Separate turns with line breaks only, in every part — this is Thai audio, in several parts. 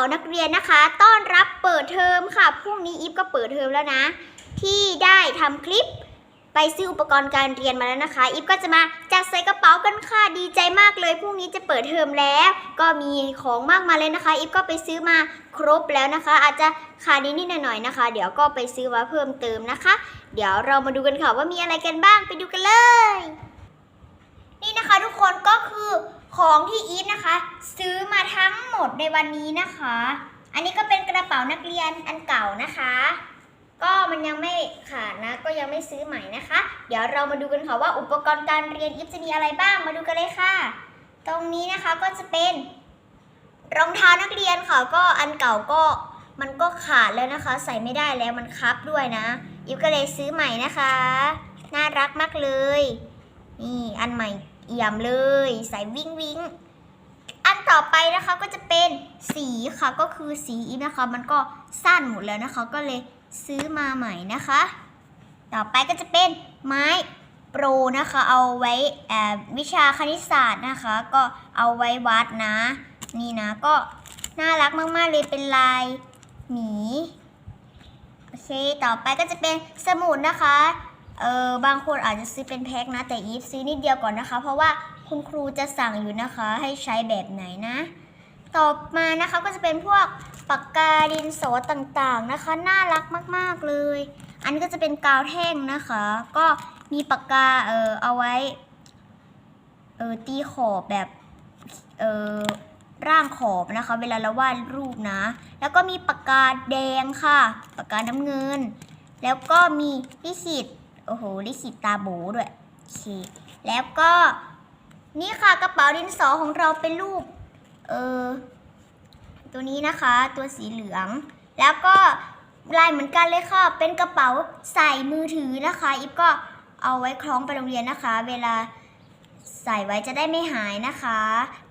ป๋านักเรียนนะคะ ต้อนรับเปิดเทอมค่ะพรุ่งนี้อีฟก็เปิดเทอมแล้วนะ ที่ได้ทำคลิปไปซื้ออุปกรณ์การเรียนมาแล้วนะคะอีฟก็จะมาจัดใส่กระเป๋ากันค่ะดีใจมากเลยพรุ่งนี้จะเปิดเทอมแล้ว ก็มีของมากมายเลยนะคะอีฟก็ไปซื้อมาครบแล้วนะคะ อาจจะขาดนิดๆหน่อยๆนะคะ เดี๋ยวก็ไปซื้อมาเพิ่มเติมนะคะ เดี๋ยวเรามาดูกันค่ะว่ามีอะไรกันบ้างไปดูกันเลย นี่นะคะทุกคนก็คือ ของที่อีฟนะคะ ซื้อมาทั้งหมดในวันนี้นะคะ อันนี้ก็เป็นกระเป๋านักเรียนอันเก่านะคะ ก็มันยังไม่ขาดนะ ก็ยังไม่ซื้อใหม่นะคะ เดี๋ยวเรามาดูกันค่ะว่าอุปกรณ์การเรียนอีฟจะมีอะไรบ้างมาดูกันเลยค่ะ ตรงนี้นะคะก็จะเป็น รองเท้านักเรียนค่ะก็อันเก่าก็มันก็ขาดแล้วนะคะ ใส่ไม่ได้แล้วมันคับด้วยนะอีฟก็เลยซื้อใหม่นะคะ น่ารักมากเลย นี่อันใหม่ เอี่ยมเลย ใส่วิ่งวิ่งอันต่อไปนะคะก็จะเป็นสีค่ะก็คือสีอีฟนะคะ มันก็สั้นหมดแล้วนะคะ ก็เลยซื้อมาใหม่นะคะ ต่อไปก็จะเป็นไม้โปรนะคะ เอาไว้อบวิชาคณิตศาสตร์นะคะ ก็เอาไว้วัดนะ นี่นะก็น่ารักมาก ๆ เลยเป็นลายหมีโอเค ต่อไปก็จะเป็นสมุดนะคะ เออบางคนอาจจะซื้อเป็นแพ็คนะ แต่อีฟซื้อนิดเดียวก่อนนะคะ เพราะว่าคุณครูจะสั่งอยู่นะคะ ให้ใช้แบบไหนนะ ต่อมานะคะก็จะเป็นพวกปากกาดินสอต่างๆนะคะ น่ารักมากๆเลย อันนี้ก็จะเป็นกาวแท่งนะคะ ก็มีปากกาเออเอาไว้เออตีขอบแบบเออร่างขอบนะคะ เวลาเราวาดรูปนะ แล้วก็มีปากกาแดงค่ะ ปากกาน้ำเงิน แล้วก็มีลิขิต โอ้โหลิขิตตาโบด้วยโอเคแล้วก็นี่ค่ะกระเป๋าดินสอของเราเป็นรูปเออตัวนี้นะคะตัวสีเหลือง แล้วก็ลายเหมือนกันเลยค่ะ เป็นกระเป๋าใส่มือถือนะคะ อิฟก็เอาไว้คล้องไปโรงเรียนนะคะ เวลาใส่ไว้จะได้ไม่หายนะคะ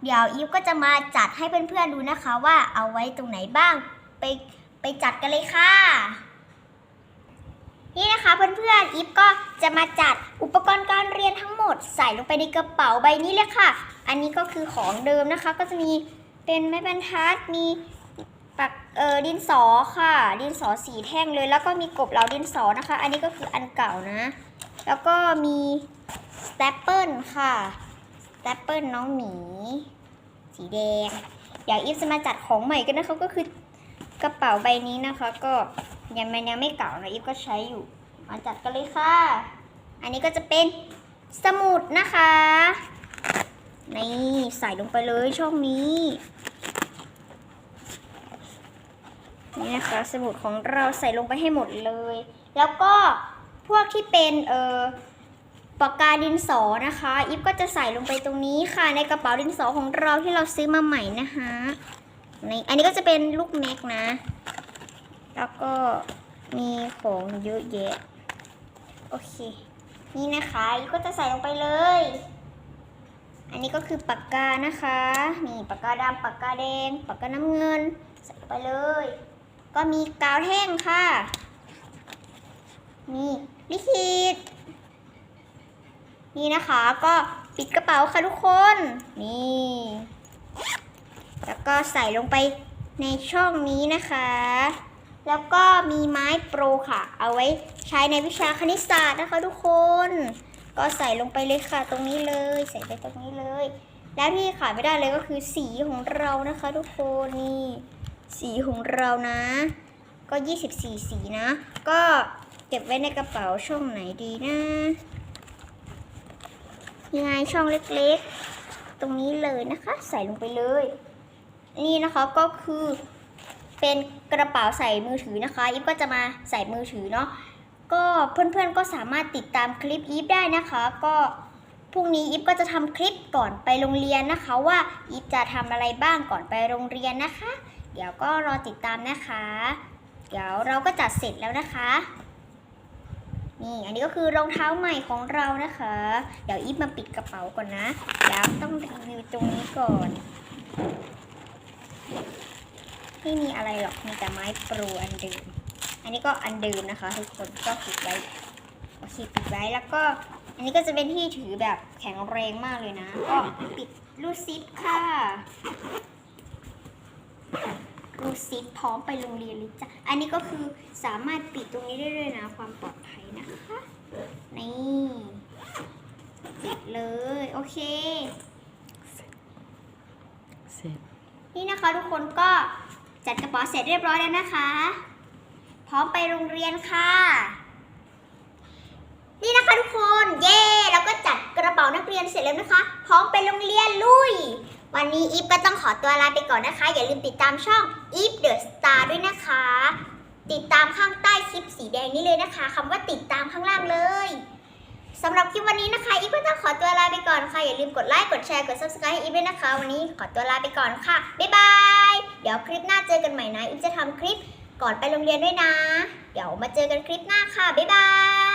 เดี๋ยวอิฟก็จะมาจัดให้เพื่อนๆดูนะคะ ว่าเอาไว้ตรงไหนบ้างไปไปจัดกันเลยค่ะ นี่นะคะเพื่อนๆอีฟก็จะมาจัดอุปกรณ์การเรียนทั้งหมดใส่ลงไปในกระเป๋าใบนี้เลยค่ะ อันนี้ก็คือของเดิมนะคะ ก็จะมีเป็นไม้บรรทัดมีปากเออดินสอค่ะ ดินสอสีแท่งเลย แล้วก็มีกบเหลาดินสอนะคะ อันนี้ก็คืออันเก่านะ แล้วก็มีสแตปเปิลค่ะสแตปเปิลน้องหมี สีแดงเดี๋ยวอีฟจะมาจัดของใหม่กันนะคะก็คือกระเป๋าใบนี้นะคะก็ ยังมันยังไม่เก่านะอีฟก็ใช้อยู่ มาจัดกันเลยค่ะ อันนี้ก็จะเป็นสมุดนะคะ นี่ใส่ลงไปเลยช่องนี้ นี่นะคะสมุดของเราใส่ลงไปให้หมดเลย แล้วก็พวกที่เป็นเอ่อปากกาดินสอนะคะอีฟก็จะใส่ลงไปตรงนี้ค่ะ ในกระเป๋าดินสอของเราที่เราซื้อมาใหม่นะคะในอันนี้ก็จะเป็นลูกแม็กนะ แล้วก็มีของเยอะแยะ โอเค นี่นะคะอีฟก็จะใส่ลงไปเลย อันนี้ก็คือปากกานะคะ นี่ปากกาดำปากกาแดง ปากกาน้ำเงิน ใส่ไปเลย ก็มีกาวแท่งค่ะ นี่ลิขิตนี่นะคะก็ปิดกระเป๋าค่ะทุกคน นี่ แล้วก็ใส่ลงไปในช่องนี้นะคะ แล้วก็มีไม้โปรค่ะ เอาไว้ใช้ในวิชาคณิตศาสตร์นะคะทุกคน ก็ใส่ลงไปเลยค่ะ ตรงนี้เลย ใส่ไปตรงนี้เลย แล้วที่ขาดไม่ได้เลยก็คือสีของเรานะคะ ทุกคนนี่สีของเรานะ ก็ 24 สีนะ ก็เก็บไว้ในกระเป๋าช่องไหนดีนะยังไงช่องเล็กๆ ตรงนี้เลยนะคะ ใส่ลงไปเลย นี่นะคะก็คือ เป็นกระเป๋าใส่มือถือนะคะอีฟก็จะมาใส่มือถือเนาะก็เพื่อนๆก็สามารถติดตามคลิปอีฟได้นะคะ ก็พรุ่งนี้อีฟก็จะทำคลิปก่อนไปโรงเรียนนะคะว่าอีฟจะทำอะไรบ้างก่อนไปโรงเรียนนะคะ เดี๋ยวก็รอติดตามนะคะ เดี๋ยวเราก็จัดเสร็จแล้วนะคะนี่อันนี้ก็คือรองเท้าใหม่ของเรานะคะ เดี๋ยวอีฟมาปิดกระเป๋าก่อนนะเดี๋ยวต้องรีวิวตรงนี้ก่อน ไม่มีอะไรหรอกมีแต่ไม้ปรูอันเดิม อันนี้ก็อันเดิมนะคะทุกคนก็ปิดไว้โอเคปิดไว้แล้วก็ อันนี้ก็จะเป็นที่ถือแบบแข็งแรงมากเลยนะ ก็ปิดรูดซิปค่ะรูซิปพร้อมไปโรงเรียนเลยจ้ะอันนี้ก็คือสามารถปิดตรงนี้ได้ด้วยนะ ความปลอดภัยนะคะนี่ปิดเลยโอเค
เสร็จ
นี่นะคะทุกคนก็ จัดกระเป๋าเสร็จเรียบร้อยแล้วนะคะ พร้อมไปโรงเรียนค่ะ นี่นะคะทุกคนเย่เราก็จัดกระเป๋านักเรียนเสร็จแล้วนะคะ พร้อมไปโรงเรียนลุย วันนี้อีฟก็ต้องขอตัวลาไปก่อนนะคะ อย่าลืมติดตามช่อง e v the star ด้วยนะคะ ติดตามข้างใต้คลิปสีแดงนี้เลยนะคะคำว่าติดตามข้างล่างเลยสำหรับคลิปวันนี้นะคะอีฟก็ต้องขอตัวลาไปก่อนค่ะ อย่าลืมกดไลค์ กดแชร์ กด subscribe ให้อีฟด้วยนะคะ วันนี้ขอตัวลาไปก่อนค่ะ บ๊ายบาย เดี๋ยวคลิปหน้าเจอกันใหม่นะอิมจะทำคลิปก่อนไปโรงเรียนด้วยนะ เดี๋ยวมาเจอกันคลิปหน้าค่ะ บ๊ายบาย